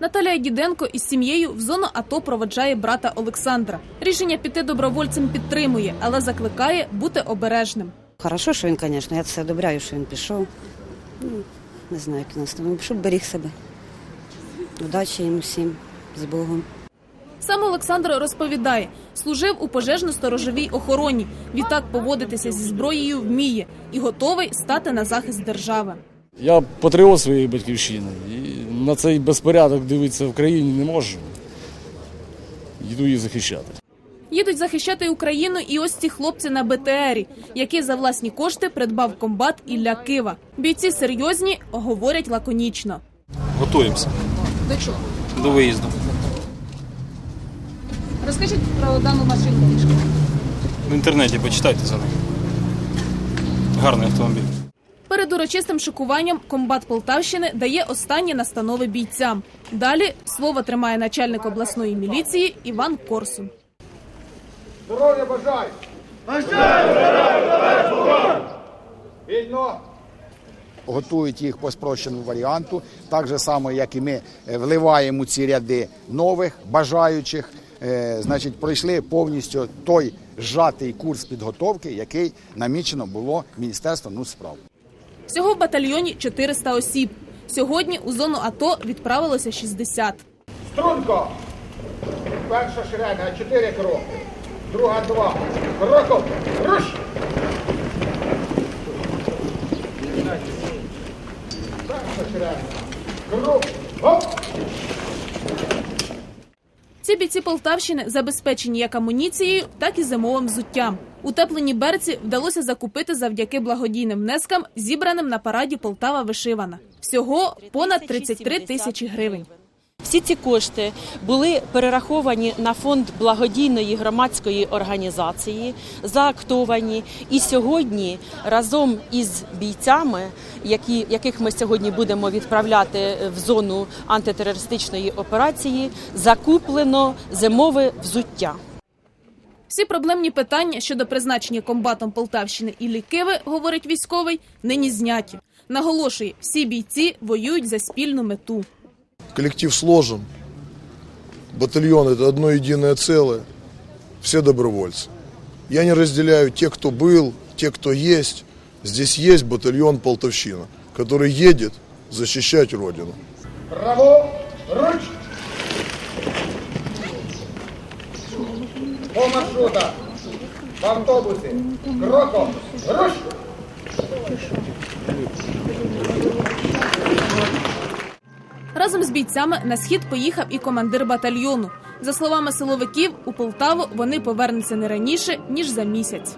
Наталія Діденко із сім'єю в зону АТО проводжає брата Олександра. Рішення піти добровольцем підтримує, але закликає бути обережним. Хорошо, що він, звісно, я це одобряю, що він пішов. Ну, не знаю, як нас там, щоб беріг себе. Удачі йому всім з Богом. Сам Олександр розповідає, служив у пожежно-сторожовій охороні. Відтак поводитися зі зброєю вміє і готовий стати на захист держави. Я патріот своєї батьківщини. І на цей безпорядок дивитися в країні не можу. Йду її захищати. Їдуть захищати Україну і ось ці хлопці на БТРі, які за власні кошти придбав комбат Ілля Кива. Бійці серйозні, говорять лаконічно. Готуємося До чого? до виїзду. Розкажіть про дану машинку. В інтернеті почитайте за нею. Гарний автомобіль. Перед урочистим шокуванням комбат Полтавщини дає останні настанови бійцям. Далі слово тримає начальник обласної міліції Іван Корсун. Здоров'я бажаю! Бажаю! Вільно! Готують їх по спрощеному варіанту, так же само, як і ми е, вливаємо ці ряди нових бажаючих. Е, Значить, пройшли повністю той зжатий курс підготовки, який намічено було Міністерством внутрішніх справ. Всього в батальйоні 400 осіб. Сьогодні у зону АТО відправилося 60. Струнко! Перша шеренга, чотири кроки. Друга два. Кроком. Руш! Перша шеренга. Крок. Гоп! Ці бійці Полтавщини забезпечені як амуніцією, так і зимовим взуттям. Утеплені берці вдалося закупити завдяки благодійним внескам, зібраним на параді Полтава вишивана. Всього понад 33 тисячі гривень. Всі ці кошти були перераховані на фонд благодійної громадської організації, заактовані. І сьогодні разом із бійцями, які, яких ми сьогодні будемо відправляти в зону антитерористичної операції, закуплено зимове взуття. Всі проблемні питання щодо призначення комбатом Полтавщини і Лікиви, говорить військовий, нині зняті. Наголошує, всі бійці воюють за спільну мету. Коллектив сложен. Батальон – это одно единое целое. Все добровольцы. Я не разделяю те, кто был, те, кто есть. Здесь есть батальон Полтавщина, который едет защищать Родину. Право. Руч! По маршрутах. В автобусі. Кроком. Руш! Разом з бійцями на схід поїхав і командир батальйону. За словами силовиків, у Полтаву вони повернуться не раніше ніж за місяць.